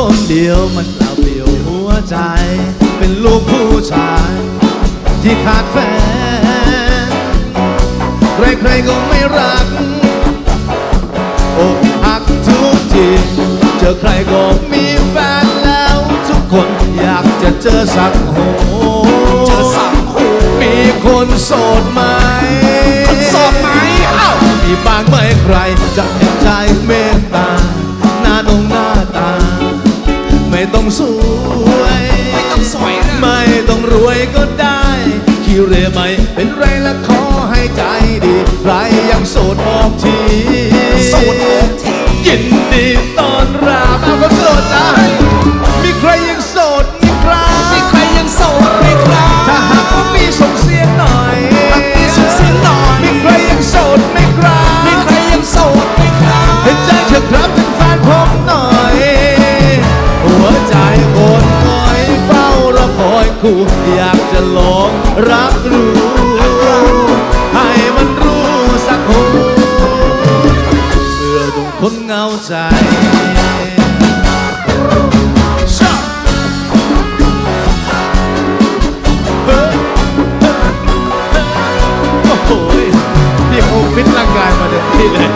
คนเดียวมันเปล่าเปลี่ยวหัวใจ เป็นลูกผู้ชาย ที่ขาดแฟน ใครๆก็ไม่รักอกหักทุกทีเจอใครก็มีแฟนแล้ว ทุกคนอยากจะเจอสักโหเจอสักคู่มีคนโสดมค ไม่ต้องสวย ไม่ต้องสวยนะไม่ต้องรวยก็ได้ขี้เรไม่เป็นไรและขอให้ใจดี ใครยังโสดบอกทีโสดบอกทียินดี คอยคู่อยากจะลองรับรู้ให้มันรู้สักคนเพื่อต้องคนเงาใจฟิตร่างกายมาเต็มที่เลย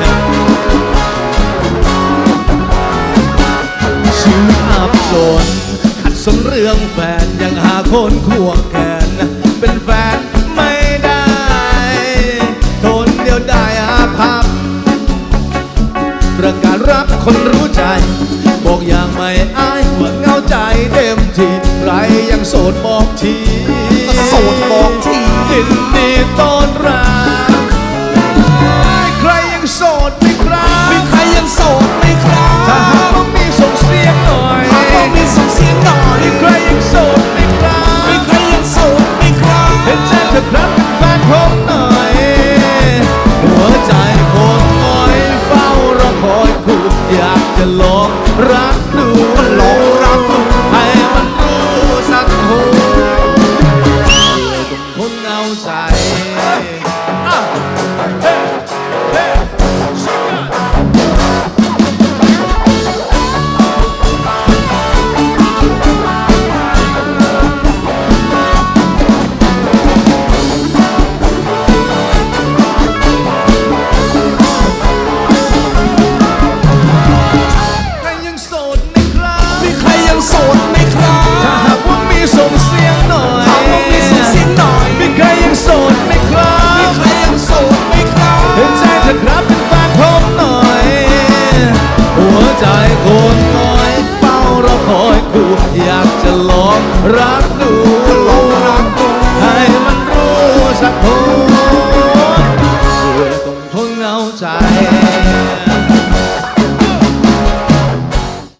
ชื่ออับจน ขัดสนเรื่องแฟนยังหาคนควงแขนเป็นแฟนไม่ได้ทนเดียวได้อาภัพประกาศรับคนรู้ใจ บอกอย่างไม่อายว่าเหงาใจเต็มทีใครยังโสดบอกทีโสดบอกทียินดีต้อนรับใครยังโสดไหมครับมีใครยังโสด จะลองรักดูหลองรักดูให้มันรู้สักคนต้องคนเอาใจ ครับเป็นแฟนผมหน่อย หัวใจคนน้อยเฝ้ารอคอยกูอยากจะลองรักดูรักดูให้มันรู้สักที